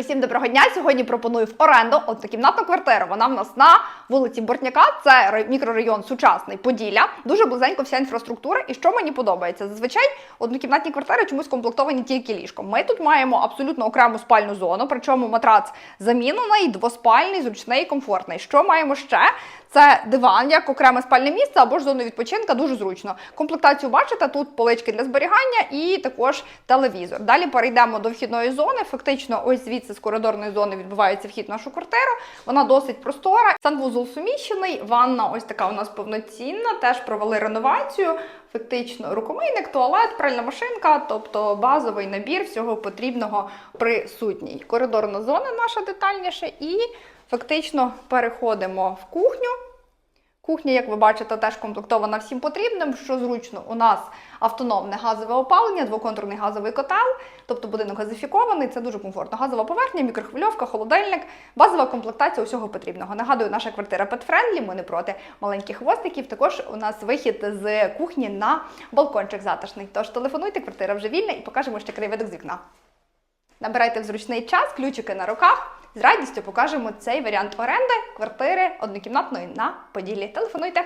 Усім доброго дня. Сьогодні пропоную в оренду однокімнатну квартиру. Вона в нас на вулиці Бортняка. Це мікрорайон сучасний Поділля. Дуже близенько вся інфраструктура. І що мені подобається? Зазвичай однокімнатні квартири чомусь комплектовані тільки ліжком. Ми тут маємо абсолютно окрему спальну зону, причому матрац замінений, двоспальний, зручний, і комфортний. Що маємо ще? Це диван, як окреме спальне місце або ж зону відпочинка, дуже зручно. Комплектацію бачите, тут полички для зберігання і також телевізор. Далі перейдемо до вхідної зони. Фактично, ось звідси з коридорної зони відбувається вхід в нашу квартиру. Вона досить простора. Санвузол суміщений, ванна ось така у нас повноцінна. Теж провели реновацію. Фактично, рукомийник, туалет, пральна машинка, тобто базовий набір всього потрібного присутній. Коридорна зона наша детальніше, і фактично переходимо в кухню. Кухня, як ви бачите, теж комплектована всім потрібним. Що зручно, у нас автономне газове опалення, двоконтурний газовий котел, тобто будинок газифікований, це дуже комфортно. Газова поверхня, мікрохвильовка, холодильник, базова комплектація усього потрібного. Нагадую, наша квартира петфрендлі, ми не проти маленьких хвостиків. Також у нас вихід з кухні на балкончик затишний. Тож телефонуйте, квартира вже вільна і покажемо ще краєвидок з вікна. Набирайте в зручний час, ключики на руках. З радістю покажемо цей варіант оренди квартири однокімнатної на Поділлі. Телефонуйте.